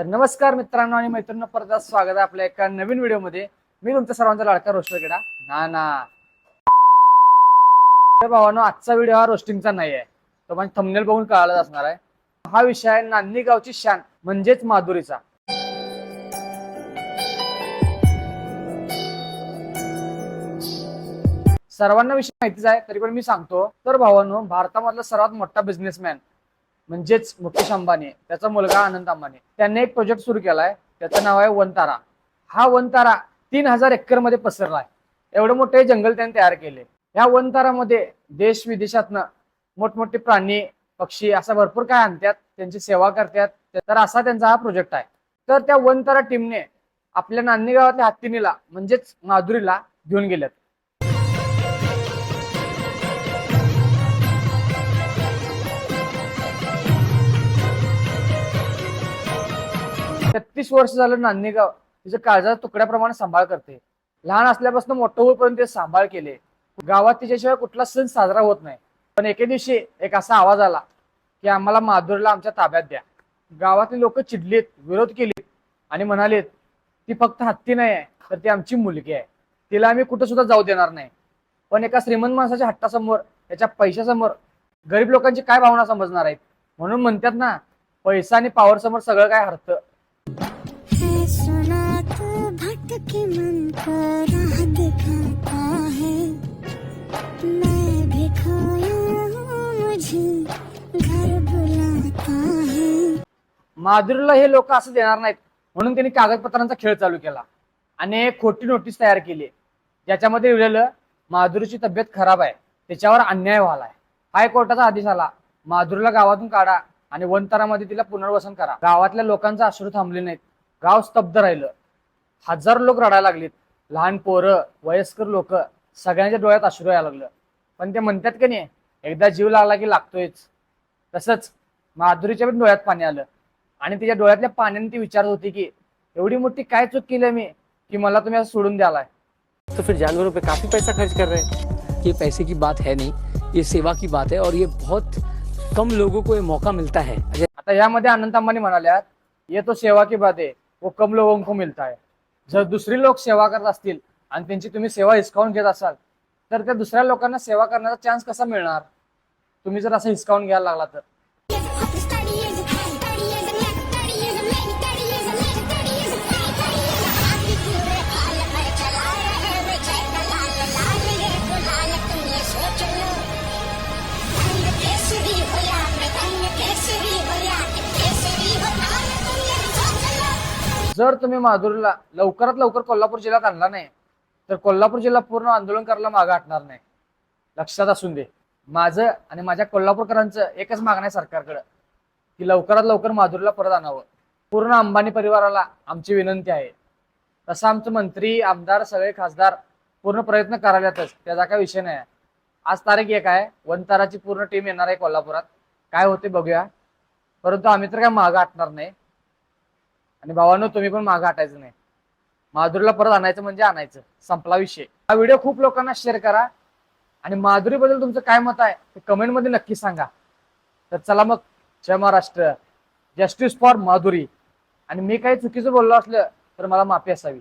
तर नमस्कार मित्रांनो आणि मैत्रिणी परत स्वागत आहे आपल्या एका नवीन व्हिडिओमध्ये. मी तुमच्या सर्वांचा लाडका रोस्टरकडा ना ना तर भावानो आजचा व्हिडिओ हा रोस्टिंगचा नाही आहे. तो म्हणजे थंबनेल बघून कळालाच असणार आहे. हा विषय आहे नांदी गावची शान म्हणजेच माधुरीचा. सर्वांना विषय माहितीच आहे तरी पण मी सांगतो. तर भावानो भारतामधला सर्वात मोठा बिझनेसमॅन म्हणजेच मुकेश अंबानी त्याचा मुलगा आनंद अंबानी. त्यांनी एक प्रोजेक्ट सुरू केलाय त्याचं नाव आहे वनतारा. हा वनतारा तीन हजार एकरमध्ये पसरलाय. एवढं मोठे जंगल त्यांनी तयार केले. या वनतारामध्ये देश विदेशातनं मोठमोठे प्राणी पक्षी असा भरपूर काय आणतात त्यांची सेवा करतात. तर असा त्यांचा हा प्रोजेक्ट आहे. तर त्या वनतारा टीमने आपल्या नांदी गावातल्या हत्तीनीला म्हणजेच माधुरीला घेऊन गेल्यात छत्तीस वर्ष झालं नांदेगाव तिचं काळजाच्या तुकड्याप्रमाणे सांभाळ करते. लहान असल्यापासून मोठं होईपर्यंत ते सांभाळ केले. गावात तिच्याशिवाय कुठला सण साजरा होत नाही. पण एके दिवशी एक असा आवाज आला की आम्हाला माधुरीला आमच्या ताब्यात द्या. गावातली लोक चिडलीत विरोध केलीत आणि म्हणालेत ती फक्त हत्ती नाही आहे तर ती आमची मुलगी आहे. तिला आम्ही कुठं सुद्धा जाऊ देणार नाही. पण एका श्रीमंत माणसाच्या हट्टासमोर त्याच्या पैशासमोर गरीब लोकांची काय भावना समजणार आहेत? म्हणून म्हणतात ना पैसा आणि पावर समोर सगळं काय हरतं. सुनात भटके मन को राह दिखाता है। मैं भी खोया हूँ मुझे घर बुलाता है। माधुरीला हे लोक असं देणार नाहीत. म्हणून त्यांनी कागदपत्रांचा खेळ चालू केला. आणि एक खोटी नोटीस तयार केली ज्याच्यामध्ये लिहिलेलं माधुरीची तब्येत खराब आहे. त्याच्यावर अन्याय व्हालाय हायकोर्टाचा आदेश आला. माधुरीला गावातून काढा. आणि वनतारामध्ये तिला पुनर्वसन करा. गावातल्या लोकांचा अश्रू थांबले नाहीत. गाव स्तब्ध राहिलं. हजारो लोक रडायला लागलीत. लहान पोरं वयस्कर लोक सगळ्यांच्या डोळ्यात अश्रू यायला लागलं. पण ते म्हणतात की नाही एकदा जीव लागला की लागतोयच. तसंच माधुरीच्या पण डोळ्यात पाणी आलं. आणि तिच्या डोळ्यातल्या पाण्याने ती विचारत होती की एवढी मोठी काय चूक केली मी की मला तुम्ही असं सोडून द्यालाय? तो फिर जानवरों पे काफी पैसा खर्च कर रहे हैं। ये पैसे की बात है नहीं ये सेवा की बात है और ये बहुत कम लोगों को ये मौका मिलता है। आता यामध्ये अनंत अंबानी म्हणाल्यात ये तो सेवा की बात आहे व कम लोगों को मिलता है. जर दुसरी लोक सेवा करत असतील आणि त्यांची तुम्ही सेवा हिसकावून घेत असाल तर त्या दुसऱ्या लोकांना सेवा करण्याचा चान्स कसा मिळणार? तुम्ही जर असं हिसकावून घ्यायला लागला तर. जर तुम्ही माधुरीला लवकरात लवकर कोल्हापूर जिल्ह्यात आणला नाही तर कोल्हापूर जिल्हा पूर्ण आंदोलन करायला मागं हटणार नाही. लक्षात असून दे माझं आणि माझ्या कोल्हापूरकरांचं एकच मागणं आहे सरकारकडं की लवकरात लवकर माधुरीला परत आणावं. पूर्ण अंबानी परिवाराला आमची विनंती आहे. तसं आमचं मंत्री आमदार सगळे खासदार पूर्ण प्रयत्न करायलातच त्याचा काय विषय नाही. आज तारीख एक आहे वनताराची पूर्ण टीम येणार आहे कोल्हापुरात. काय होते बघूया. परंतु आम्ही तर काय मागं हटणार नाही. आणि भावानो तुम्ही पण मागं हटायचं नाही. माधुरीला परत आणायचं म्हणजे आणायचं. संपला विषय. हा व्हिडिओ खूप लोकांना शेअर करा. आणि माधुरीबद्दल तुमचं काय मत आहे ते कमेंटमध्ये नक्की सांगा. तर चला मग जय महाराष्ट्र. Justice for Madhuri. आणि मी काही चुकीचं बोललो असलं तर मला माफी असावी.